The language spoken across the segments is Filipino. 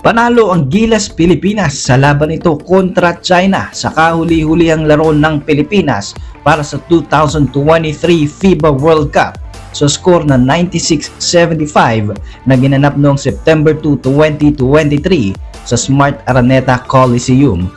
Panalo ang Gilas Pilipinas sa laban ito kontra China sa kahuli-hulihang laro ng Pilipinas para sa 2023 FIBA World Cup sa score na 96-75 na ginanap noong September 2, 2023 sa Smart Araneta Coliseum.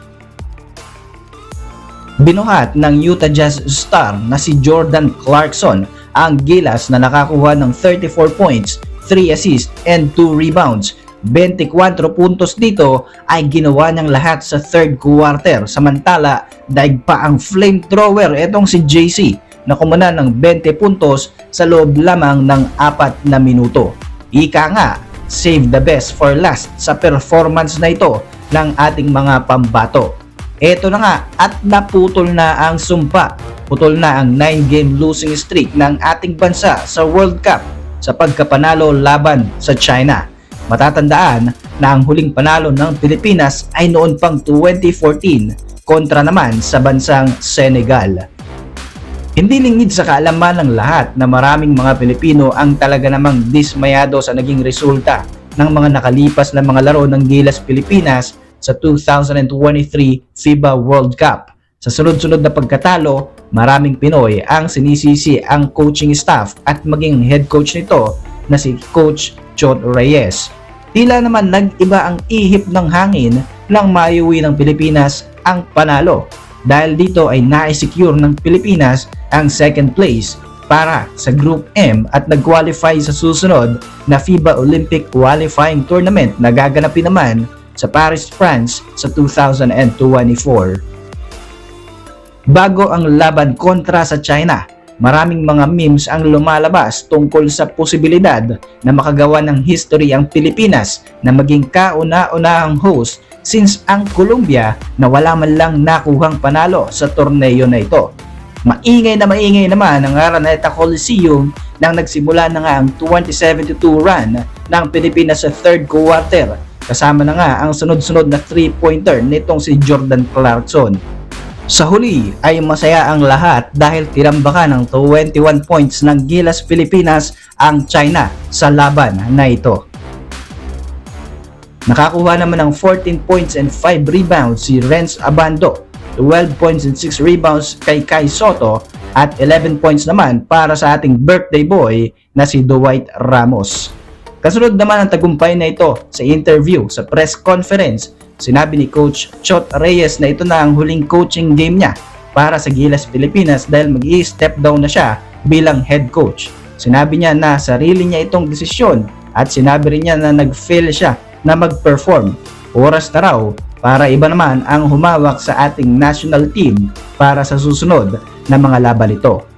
Binuhat ng Utah Jazz star na si Jordan Clarkson ang Gilas na nakakuha ng 34 points, 3 assists, and 2 rebounds 24 puntos dito ay ginawa niyang lahat sa third quarter. Samantala, daig pa ang flamethrower etong si JC na kumuna ng 20 puntos sa loob lamang ng 4 na minuto. Ika nga, save the best for last sa performance na ito ng ating mga pambato. Ito na nga at naputol na ang sumpa. Putol na ang 9-game losing streak ng ating bansa sa World Cup sa pagkapanalo laban sa China. Matatandaan na ang huling panalo ng Pilipinas ay noon pang 2014 kontra naman sa bansang Senegal. Hindi lingid sa kaalaman ng lahat na maraming mga Pilipino ang talaga namang dismayado sa naging resulta ng mga nakalipas na mga laro ng Gilas Pilipinas sa 2023 FIBA World Cup. Sa sunod-sunod na pagkatalo, maraming Pinoy ang sinisisi ang coaching staff at maging head coach nito na si Coach Chot Reyes. Tila naman nag-iba ang ihip ng hangin nang maiuwi ng Pilipinas ang panalo dahil dito ay na-secure ng Pilipinas ang second place para sa Group M at nag-qualify sa susunod na FIBA Olympic Qualifying Tournament na gaganapin naman sa Paris, France sa 2024. Bago ang laban kontra sa China, maraming mga memes ang lumalabas tungkol sa posibilidad na makagawa ng history ang Pilipinas na maging kauna-unahang host since ang Colombia na wala man lang nakuhang panalo sa torneo na ito. Maingay na maingay naman ang Araneta Coliseum nang nagsimula na nga ang 27-2 run ng Pilipinas sa third quarter kasama na nga ang sunod-sunod na 3-pointer nitong si Jordan Clarkson. Sa huli ay masaya ang lahat dahil tirambakan ng 21 points ng Gilas Pilipinas ang China sa laban na ito. Nakakuha naman ng 14 points and 5 rebounds si Renz Abando, 12 points and 6 rebounds kay Kai Soto at 11 points naman para sa ating birthday boy na si Dwight Ramos. Kasunod naman ang tagumpay na ito sa interview sa press conference Sinabi ni Coach Chot Reyes na ito na ang huling coaching game niya para sa Gilas Pilipinas dahil mag step down na siya bilang head coach. Sinabi niya na sarili niya itong desisyon at sinabi rin niya na nag-fail siya na mag-perform. Oras na raw para iba naman ang humawak sa ating national team para sa susunod na mga laban nito.